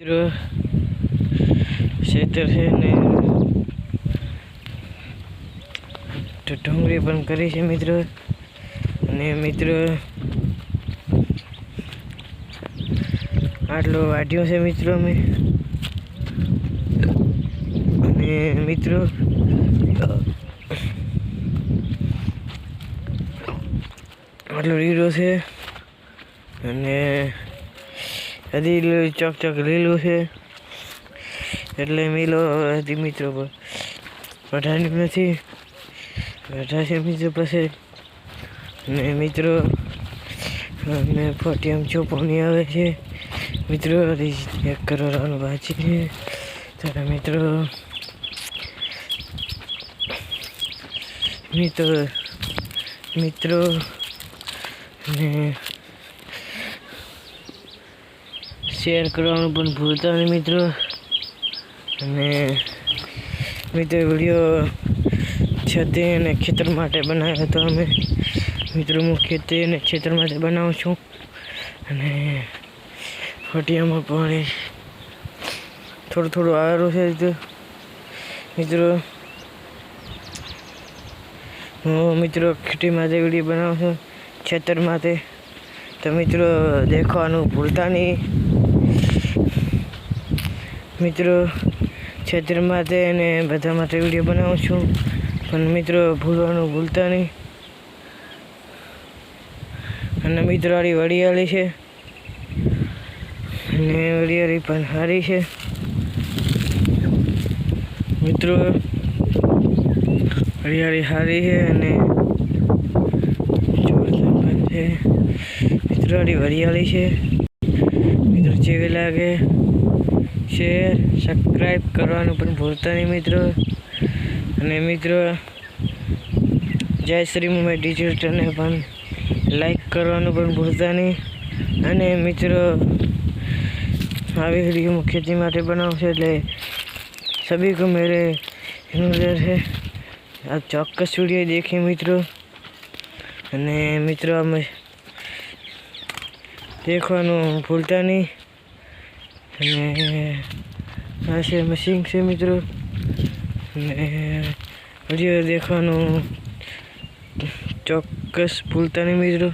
મિત્રો ખેતર છે ને ડુંગળી પણ કરી છે મિત્રો. અને મિત્રો, આટલો વાઢ્યો છે મિત્રો અમે. અને મિત્રો, આટલો રીરો છે. અને હજી ચોક ચોક લીલું છે. એટલે મિલો હજી મિત્રો પર. નથી નથી છે મિત્રો પાસે ને મિત્રો અને ફોટી આમ ચોપોની આવે છે. મિત્રો એક કરોડ બાકી છે. ત્યારે મિત્રો મિત્રો મિત્રો, ને શેર કરવાનું પણ ભૂલતા નહીં મિત્રો. અને મિત્રો વીડિયો છતે અને ખેતર માટે બનાવ્યો હતો અમે. મિત્રો, હું ખેતી અને ખેતર માટે બનાવું છું. અને ફટિયામાં પાણી થોડું થોડું આવેલું છે મિત્રો, હું મિત્રો ખેતી માટે વીડિયો બનાવું છું. ખેતર માટે. તો મિત્રો, દેખવાનું ભૂલતા નહીં. મિત્રો ખેતર માટે અને બધા માટે વીડિયો બનાવું છું. પણ મિત્રો, ભૂલવાનું ભૂલતા નહીં. અને મિત્રો આડી વડિયાળી છે. અને વડિયાળી પણ સારી છે. મિત્રો, વડિયાળી સારી છે અને મિત્રો આડી વરિયાળી છે. મિત્રો, જેવી લાગે શેર સબસ્ક્રાઈબ કરવાનું પણ ભૂલતા નહીં મિત્રો. અને મિત્રો, જય શ્રી મુંબઈ ડિજિટલને પણ લાઈક કરવાનું પણ ભૂલતા નહીં. અને મિત્રો, આવી વીડિયો હું ખેતી માટે બનાવશે એટલે સભી કો મેરે છે આ ચોક્કસ વીડિયો દેખી મિત્રો. અને મિત્રો, અમે દેખવાનું ભૂલતા નહીં. અને આ છે મશીન છે મિત્રો. અને વીડિયો દેખવાનું ચોક્કસ ભૂલતા નહીં મિત્રો.